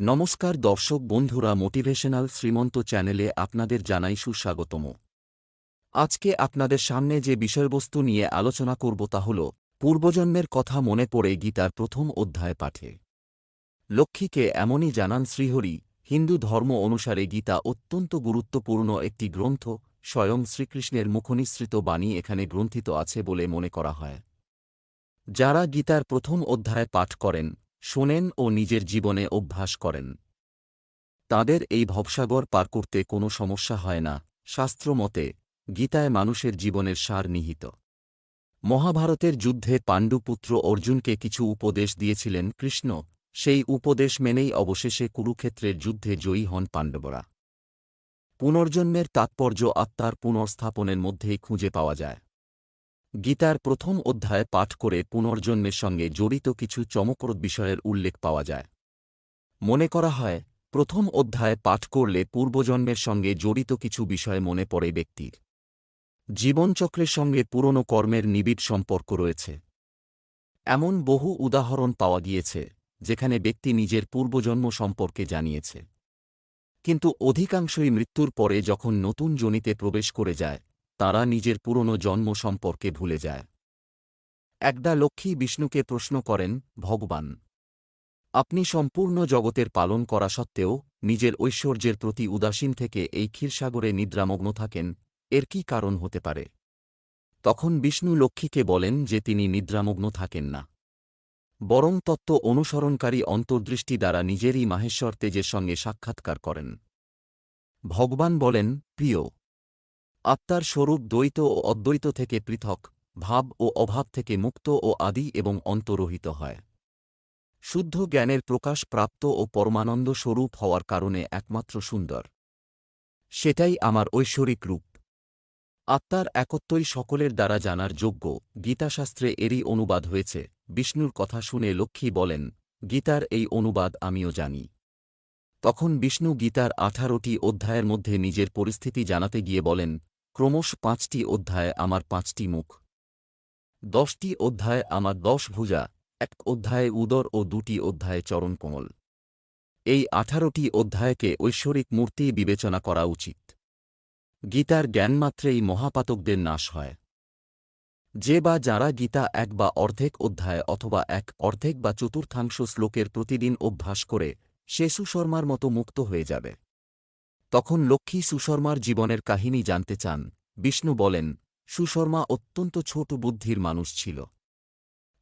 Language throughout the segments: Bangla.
নমস্কার দর্শক বন্ধুরা মোটিভেশনাল শ্রীমন্ত চ্যানেলে আপনাদের জানাই সুস্বাগতম। আজকে আপনাদের সামনে যে বিষয়বস্তু নিয়ে আলোচনা করব তা হল, পূর্বজন্মের কথা মনে পড়ে গীতার প্রথম অধ্যায় পাঠে। লক্ষ্মীকে এমনই জানান শ্রীহরি, হিন্দু ধর্ম অনুসারে গীতা অত্যন্ত গুরুত্বপূর্ণ একটি গ্রন্থ, স্বয়ং শ্রীকৃষ্ণের মুখনিসৃত বাণী এখানে গ্রন্থিত আছে বলে মনে করা হয়। যারা গীতার প্রথম অধ্যায় পাঠ করেন শোনেন ও নিজের জীবনে অভ্যাস করেন। তাদের এই ভবসাগর পার করতে কোনো সমস্যা হয় না শাস্ত্রমতে গীতায় মানুষের জীবনের সার নিহিত। মহাভারতের যুদ্ধে পাণ্ডুপুত্র অর্জুনকে কিছু উপদেশ দিয়েছিলেন কৃষ্ণ, সেই উপদেশ মেনেই অবশেষে কুরুক্ষেত্রের যুদ্ধে জয়ী হন পাণ্ডবরা। পুনর্জন্মের তাৎপর্য আত্মার পুনর্স্থাপনের মধ্যেই খুঁজে পাওয়া যায়। গীতার প্রথম অধ্যায় পাঠ করে পুনর্জন্মের সঙ্গে জড়িত কিছু চমকপ্রদ বিষয়ের উল্লেখ পাওয়া যায়। মনে করা হয়, প্রথম অধ্যায় পাঠ করলে পূর্বজন্মের সঙ্গে জড়িত কিছু বিষয় মনে পড়ে ব্যক্তির। জীবনচক্রের সঙ্গে পুরনো কর্মের নিবিড় সম্পর্ক রয়েছে। এমন বহু উদাহরণ পাওয়া গিয়েছে, যেখানে ব্যক্তি নিজের পূর্বজন্ম সম্পর্কে জানিয়েছে। কিন্তু অধিকাংশই মৃত্যুর পরে যখন নতুন জনিতে প্রবেশ করে যায় তারা নিজের পুরনো জন্ম সম্পর্কে ভুলে যায়। একদা লক্ষ্মী বিষ্ণুকে প্রশ্ন করেন, ভগবান, আপনি সম্পূর্ণ জগতের পালন করা সত্ত্বেও নিজের ঐশ্বর্যের প্রতি উদাসীন থেকে এই ক্ষীরসাগরে নিদ্রামগ্ন থাকেন, এর কি কারণ হতে পারে? তখন বিষ্ণু লক্ষ্মীকে বলেন যে তিনি নিদ্রামগ্ন থাকেন না। বরং তত্ত্ব অনুসরণকারী অন্তর্দৃষ্টি দ্বারা নিজেরই মাহেশ্বর তেজের সঙ্গে সাক্ষাৎকার করেন। ভগবান বলেন, প্রিয় আত্মার স্বরূপ দ্বৈত ও অদ্বৈত থেকে পৃথক, ভাব ও অভাব থেকে মুক্ত ও আদি এবং অন্তরহিত হয়। শুদ্ধ জ্ঞানের প্রকাশ প্রাপ্ত ও পরমানন্দ স্বরূপ হওয়ার কারণে একমাত্র সুন্দর। সেটাই আমার ঐশ্বরিক রূপ। আত্মার একত্বই সকলের দ্বারা জানার যোগ্য, গীতাশাস্ত্রে এরই অনুবাদ হয়েছে, বিষ্ণুর কথা শুনে লক্ষ্মী বলেন, গীতার এই অনুবাদ আমিও জানি। তখন বিষ্ণু গীতার আঠারোটি অধ্যায়ের মধ্যে নিজের পরিস্থিতি জানাতে গিয়ে বলেন ক্রমশ পাঁচটি অধ্যায় আমার পাঁচটি মুখ। দশটি অধ্যায় আমার দশ ভুজা, এক অধ্যায়ে উদর ও দুটি অধ্যায়ে চরণকমল। এই আঠারোটি অধ্যায়কে ঐশ্বরিক মূর্তি বিবেচনা করা উচিত। গীতার জ্ঞানমাত্রেই মহাপাতকদের নাশ হয়। যে বা যারা গীতা এক বা অর্ধেক অধ্যায় অথবা এক অর্ধেক বা চতুর্থাংশ শ্লোকের প্রতিদিন অভ্যাস করে সে সুশর্মার মতো মুক্ত হয়ে যাবে। তখন লক্ষ্মী সুশর্মার জীবনের কাহিনী জানতে চান। বিষ্ণু বলেন, সুশর্মা অত্যন্ত ছোট বুদ্ধির মানুষ ছিল।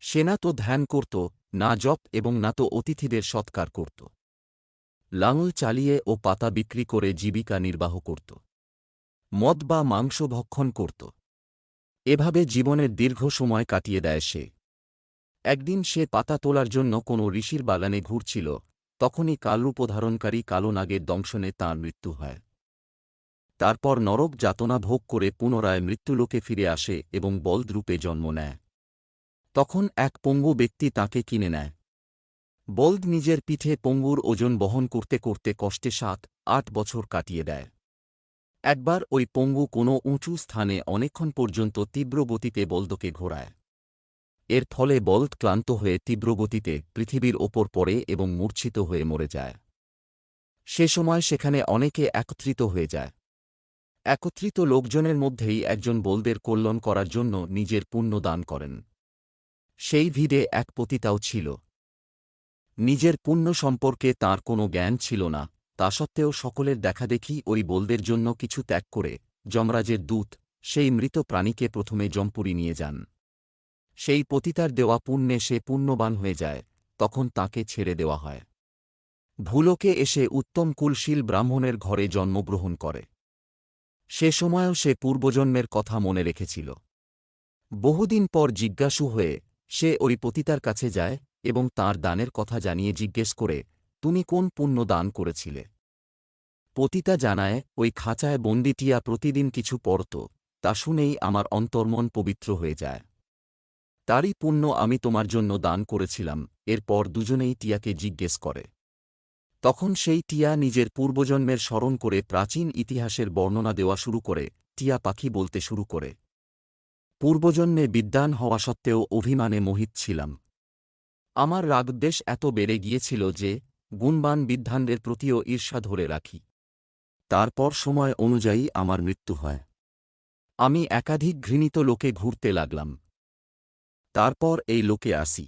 সে না তো ধ্যান করত, না জপ এবং না তো অতিথিদের সৎকার করত। লাঙল চালিয়ে ও পাতা বিক্রি করে জীবিকা নির্বাহ করত। মদ বা মাংস ভক্ষণ করত। এভাবে জীবনের দীর্ঘ সময় কাটিয়ে দেয় সে। একদিন সে পাতা তোলার জন্য কোনো ঋষির বাগানে ঘুরছিল তখনই কালরূপধারণকারী কালো নাগের দংশনে তাঁর মৃত্যু হয়। তারপর নরক যাতনা ভোগ করে পুনরায় মৃত্যুলোকে ফিরে আসে এবং বলদ্রূপে জন্ম নেয়। তখন এক পঙ্গু ব্যক্তি তাকে কিনে নেয়। বলদ নিজের পিঠে পঙ্গুর ওজন বহন করতে করতে কষ্টে সাত, আট বছর কাটিয়ে দেয়। একবার ওই পঙ্গু কোনো উঁচু স্থানে অনেকক্ষণ পর্যন্ত তীব্র গতিতে বলদকে ঘোরায়। এর ফলে বলদ ক্লান্ত হয়ে তীব্র গতিতে পৃথিবীর ওপর পড়ে এবং মূর্ছিত হয়ে মরে যায়। সে সময় সেখানে অনেকে একত্রিত হয়ে যায়। একত্রিত লোকজনের মধ্যেই একজন বলদের কল্যাণ করার জন্য নিজের পুণ্য দান করেন। সেই ভিড়ে এক পতিতাও ছিল। নিজের পুণ্য সম্পর্কে তার কোনো জ্ঞান ছিল না, তা সত্ত্বেও সকলের দেখাদেখি ওই বলদের জন্য কিছু ত্যাগ করে যমরাজের দূত, সেই মৃত প্রাণীকে প্রথমে জম্পুরি নিয়ে যান। সেই পতিতার দেওয়া পুণ্যে সে পুণ্যবান হয়ে যায়, তখন তাকে ছেড়ে দেওয়া হয়। ভুলোকে এসে উত্তম কুলশীল ব্রাহ্মণের ঘরে জন্মগ্রহণ করে। সে সময়ও সে পূর্বজন্মের কথা মনে রেখেছিল। বহুদিন পর জিজ্ঞাসু হয়ে, সে ওই পতিতার কাছে যায় এবং তার দানের কথা জানিয়ে জিজ্ঞেস করে, তুমি কোন পুণ্য দান করেছিলে? পতিতা জানায়, ওই খাঁচায় বন্দিটিয়া প্রতিদিন কিছু পড়ত, তা শুনেই আমার অন্তর্মন পবিত্র হয়ে যায়। তারই পুণ্য আমি তোমার জন্য দান করেছিলাম, এরপর দুজনেই টিয়াকে জিজ্ঞেস করে। তখন সেই টিয়া নিজের পূর্বজন্মের স্মরণ করে প্রাচীন ইতিহাসের বর্ণনা দেওয়া শুরু করে, টিয়া পাখি বলতে শুরু করে। পূর্বজন্মে বিদ্বান হওয়া সত্ত্বেও অভিমানে মোহিত ছিলাম। আমার রাগদ্বেষ এত বেড়ে গিয়েছিল যে, গুণবান বিদ্ধানদের প্রতিও ঈর্ষা ধরে রাখি। তারপর সময় অনুযায়ী আমার মৃত্যু হয়। আমি একাধিক ঘৃণিত লোকে ঘুরতে লাগলাম। তারপর এই লোকে আসি।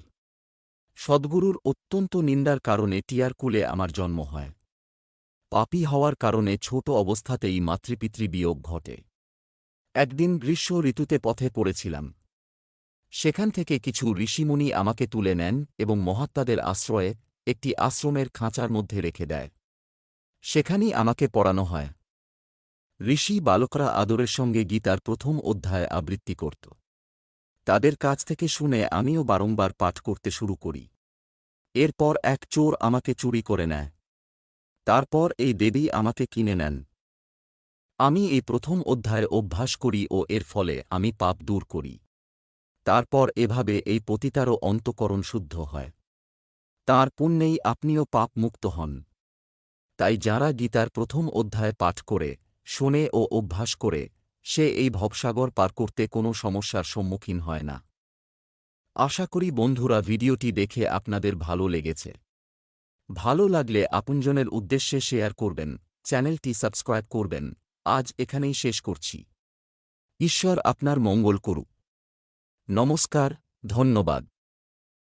সদ্গুরুর অত্যন্ত নিন্দার কারণে টিয়ারকুলে আমার জন্ম হয়। পাপী হওয়ার কারণে ছোট অবস্থাতেই মাতৃপিতৃ বিয়োগ ঘটে। একদিন গ্রীষ্ম ঋতুতে পথে পড়েছিলাম। সেখান থেকে কিছু ঋষিমুনি আমাকে তুলে নেন এবং মহাত্মাদের আশ্রয়ে একটি আশ্রমের খাঁচার মধ্যে রেখে দেয়। সেখানেই আমাকে পড়ানো হয়। ঋষি বালকরা আদরের সঙ্গে গীতার প্রথম অধ্যায় আবৃত্তি করত। তাদের কাছ থেকে শুনে আমিও বারংবার পাঠ করতে শুরু করি। এরপর এক চোর আমাকে চুরি করে নেয়। তারপর এই দেবী আমাকে কিনে নেন। আমি এই প্রথম অধ্যায় অভ্যাস করি ও এর ফলে আমি পাপ দূর করি। তারপর এভাবে এই পতিতারও অন্তকরণ শুদ্ধ হয়। তার পুণ্যেই আপনিও পাপ মুক্ত হন। তাই যারা গীতার প্রথম অধ্যায় পাঠ করে, শোনে ও অভ্যাস করে সে এই ভবসাগর পার করতে কোনো সমস্যার সম্মুখীন হয় না। আশা করি বন্ধুরা ভিডিওটি দেখে আপনাদের ভালো লেগেছে। ভালো লাগলে আপনজনের উদ্দেশ্যে শেয়ার করবেন, চ্যানেলটি সাবস্ক্রাইব করবেন। আজ এখানেই শেষ করছি। ঈশ্বর আপনার মঙ্গল করুক। নমস্কার, ধন্যবাদ।